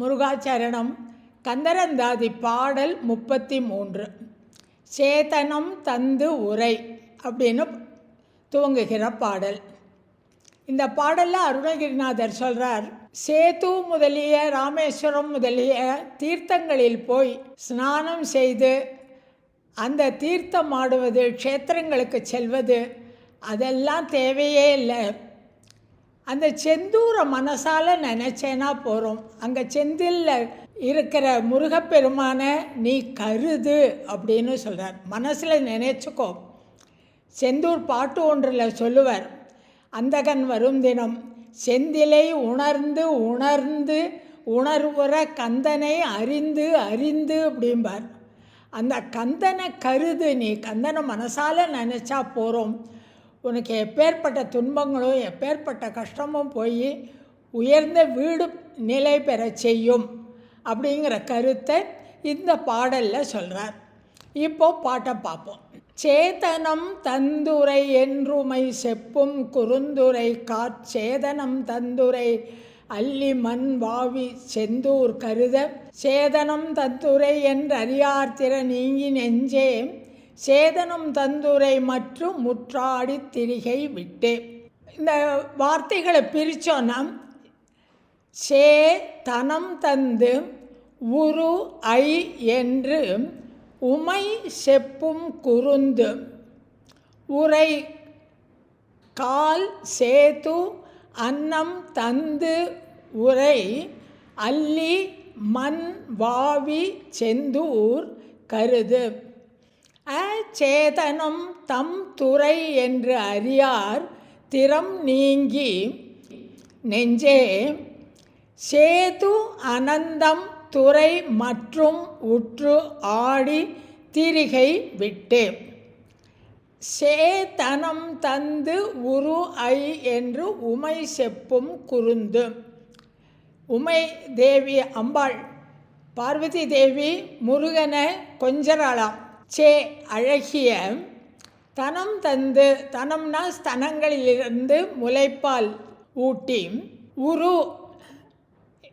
முருகாச்சரணம் கந்தரந்தாதி பாடல் முப்பத்தி மூன்று சேதனம் தந்து உரை அப்படின்னு துவங்குகிற பாடல். இந்த பாடலில் அருணகிரிநாதர் சொல்கிறார் சேது முதலிய ராமேஸ்வரம் முதலிய தீர்த்தங்களில் போய் ஸ்நானம் செய்து அந்த தீர்த்தம் ஆடுவது க்ஷேத்திரங்களுக்கு செல்வது அதெல்லாம் தேவையே இல்லை. அந்த செந்தூரை மனசால் நினச்சேனா போகிறோம் அங்கே செந்தில்ல இருக்கிற முருகப்பெருமானை நீ கருது அப்படின்னு சொல்கிறார் மனசில் நினச்சிக்கோ. செந்தூர் பாட்டு ஒன்றில் சொல்லுவார். அந்தகன் வரும் தினம் செந்திலை உணர்ந்து உணர்ந்து உணர்வுற கந்தனை அறிந்து அறிந்து அப்படிம்பார். அந்த கந்தனை கருது நீ கந்தனை மனசால் நினச்சா போகிறோம் உனக்கு எப்பேற்பட்ட துன்பங்களும் எப்பேற்பட்ட கஷ்டமும் போய் உயர்ந்த வீடு நிலை பெற செய்யும் அப்படிங்கிற கருத்தை இந்த பாடலில் சொல்கிறார் இப்போ பாட்டை பார்ப்போம். சேதனம் தந்துரை என்றுமை செப்பும் குறுந்துரை காச்சேதனம் தந்துரை அல்லி மண் வாவி செந்தூர் கருத. சேதனம் தந்துரை என்றறியார்த்திற நீங்கி நெஞ்சே சேதனம் தந்துரை மற்றும் முற்றாடி திரிகை விட்டு. இந்த வார்த்தைகளை பிரித்தோன்னா சே தனம் தந்து உரு ஐ என்று உமை செப்பும் குருந்து உரை கால் சேது அன்னம் தந்து உரை அல்லி மண் வாவி செந்தூர் கருது. அச்சேதனம் தம் துறை என்று அறியார் திறம் நீங்கி நெஞ்சே. சேது அனந்தம் துறை மற்றும் உற்று ஆடி திரிகை விட்டு. சேதனம் தந்து உரு ஐ என்று உமை செப்பும் குறுந்து உமை தேவி அம்பாள் பார்வதி தேவி முருகனை கொஞ்சராளாம். சே அழகிய தனம் தந்து தனம்னா ஸ்தனங்களிலிருந்து முளைப்பால் ஊட்டி உரு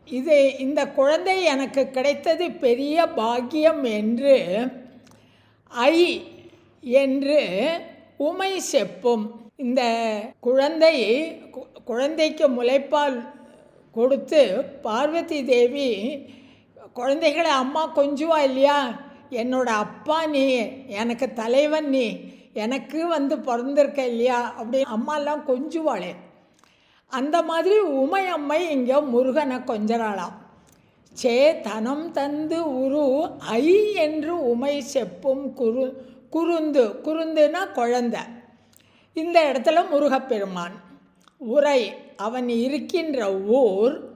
இது இந்த குழந்தை எனக்கு கிடைத்தது பெரிய பாக்கியம் என்று ஐ என்று உமை செப்பும். இந்த குழந்தை கு- குழந்தைக்கு முளைப்பால் கொடுத்து பார்வதி தேவி குழந்தைகளை அம்மா கொஞ்சுவா இல்லையா? என்னோட அப்பா நீ எனக்கு தலைவன் நீ எனக்கு வந்து பிறந்திருக்க இல்லையா? அப்படி அம்மாலாம் கொஞ்சுவாளே. அந்த மாதிரி உமை அம்மை இங்கே முருகனை கொஞ்சறாளாம். சே தனம் தந்து உரு ஐ என்று உமை செப்பும் குரு குருந்து குறுந்துனா குழந்தை. இந்த இடத்துல முருகப்பெருமான் உரை அவன் இருக்கின்ற ஊர்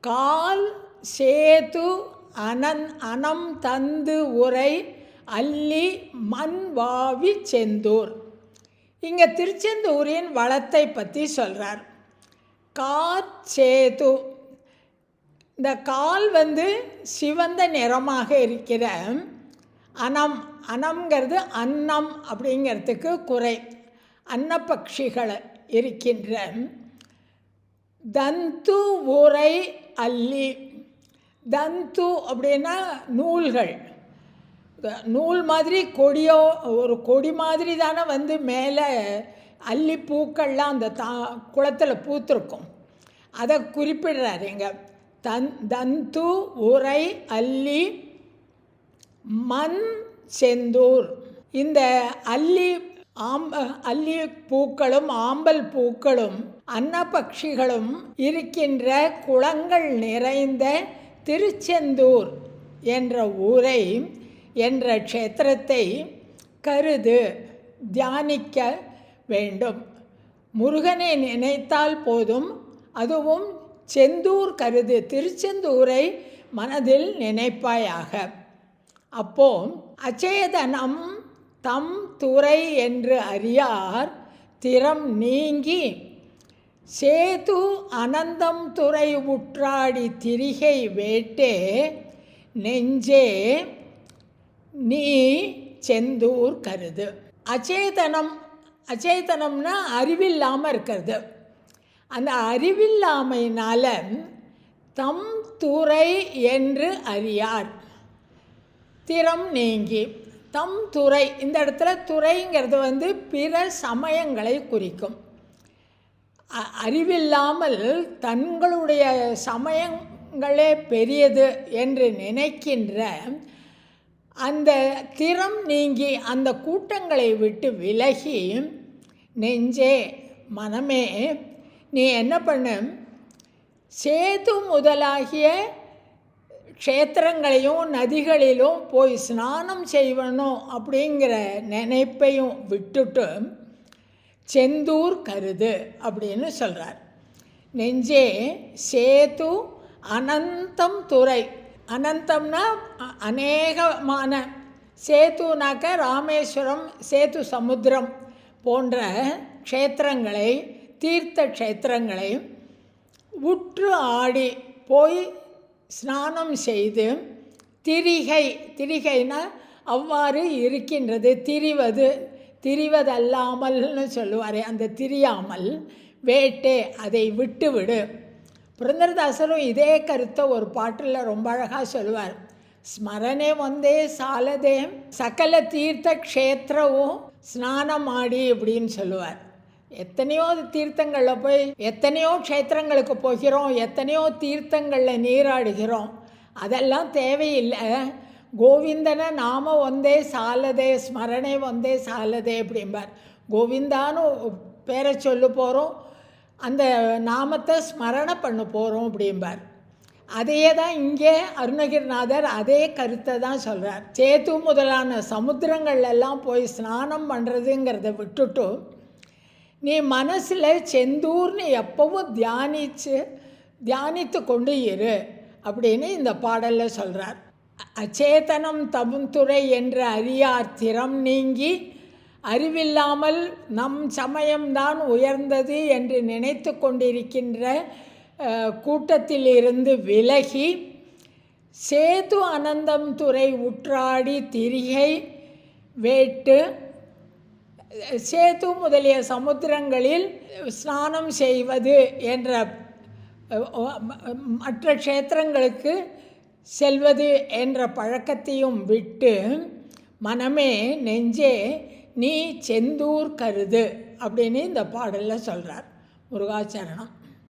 கால் சேது அனன் அனம் தந்து உரை அல்லி மண்வாவி செந்தூர். இங்கே திருச்செந்தூரின் வளத்தை பற்றி சொல்கிறார் காச்சேது இந்த கால் வந்து சிவந்த நிறமாக இருக்கிற அனம் அனம்ங்கிறது அன்னம் அப்படிங்கிறதுக்கு குறை. அன்னப்பக்ஷிகள் இருக்கின்ற தந்து உரை அல்லி தந்து அப்படின்னா நூல்கள். நூல் மாதிரி கொடியோ ஒரு கொடி மாதிரி தானே வந்து மேலே அல்லி பூக்கள்லாம் அந்த தா குளத்தில் பூத்திருக்கும். அதை குறிப்பிடுறாரு. எங்கள் தன் தந்து உரை அல்லி மண் செந்தூர். இந்த அல்லி ஆம்ப அல்லி பூக்களும் ஆம்பல் பூக்களும் அன்னபக்ஷிகளும் இருக்கின்ற குளங்கள் நிறைந்த திருச்செந்தூர் என்ற ஊரை என்ற க்ஷேத்திரத்தை கருது தியானிக்க வேண்டும். முருகனை நினைத்தால் போதும். அதுவும் செந்தூர் கருது. திருச்செந்தூரை மனதில் நினைப்பாயாக. அப்போ அச்சேதனம் தம் துறை என்று அறியார் திறம் நீங்கி சேது அனந்தம் துறை உற்றாடி திரிகை வேட்டே நெஞ்சே நீ செந்தூர் கருது. அச்சேதனம் அச்சேதனம்னா அறிவில்லாமல் இருக்கிறது. அந்த அறிவில்லாமையினால் தம் துறை என்று அறியார். திறம் நீங்கி தம் துறை இந்த இடத்துல துறைங்கிறது வந்து பிற சமயங்களை குறிக்கும். அறிவில்லாமல் தங்களுடைய சமயங்களே பெரியது என்று நினைக்கின்ற அந்த திறம் நீங்கி அந்த கூட்டங்களை விட்டு விலகி நெஞ்சே மனமே நீ என்ன பண்ணு? சேது முதலாகிய க்ஷேத்திரங்களையும் நதிகளிலும் போய் ஸ்நானம் செய்வணும் அப்படிங்கிற நினைப்பையும் விட்டுட்டு செந்தூர் கருது அப்படின்னு சொல்கிறார் நெஞ்சே சேது அனந்தம் துறை. அனந்தம்னா அநேகமான. சேத்துனாக்க ராமேஸ்வரம் சேத்து சமுத்திரம் போன்ற க்ஷேத்திரங்களை தீர்த்த க்ஷேத்திரங்களை உற்று ஆடி போய் ஸ்நானம் செய்து திரிகை திரிகைனா அவ்வாறு இருக்கின்றது திரிவது. திரிவதல்லாமல்னு சொல்லுவார் அந்த திரியாமல் வேட்டே அதை விட்டு விடு புரந்தரதாசரும் இதே கருத்தை ஒரு பாட்டில் ரொம்ப அழகாக சொல்லுவார். ஸ்மரணே வந்தே சாலதே சகல தீர்த்த க்ஷேத்திரவும் ஸ்நானம் ஆடி அப்படின்னு சொல்லுவார். எத்தனையோ தீர்த்தங்களில் போய் எத்தனையோ க்ஷேத்திரங்களுக்கு போகிறோம் எத்தனையோ தீர்த்தங்களில் நீராடுகிறோம். அதெல்லாம் தேவையில்லை. கோவிந்தனை நாம ஒந்தே சாலதே ஸ்மரணை ஒந்தே சாலதே அப்படிம்பார். கோவிந்தான்னு பேரை சொல்ல போகிறோம் அந்த நாமத்தை ஸ்மரணை பண்ண போகிறோம் அப்படிம்பார். அதையே தான் இங்கே அருணகிரிநாதர் அதே கருத்தை தான் சொல்கிறார் சேத்து முதலான சமுத்திரங்கள்லாம் போய் ஸ்நானம் பண்ணுறதுங்கிறத விட்டுட்டு நீ மனசில் செந்தூர்னு எப்பவும் தியானிச்சு தியானித்து கொண்டு இரு அப்படின்னு இந்த பாடலில் சொல்கிறார் அச்சேதனம் தமுந்துரை என்ற அறியார் திறம் நீங்கி அறிவில்லாமல் நம் சமயம்தான் உயர்ந்தது என்று நினைத்து கொண்டிருக்கின்ற கூட்டத்திலிருந்து விலகி சேது அனந்தம் துறை உற்றாடி திரிகை வேட்டு சேது முதலிய சமுத்திரங்களில் ஸ்நானம் செய்வது என்ற மற்ற க்ஷேத்திரங்களுக்கு செல்வது என்ற பழக்கத்தையும் விட்டு மனமே நெஞ்சே நீ செந்தூர் கருது அப்படின்னு இந்த பாடலில் சொல்கிறார் முருகாச்சரணம்.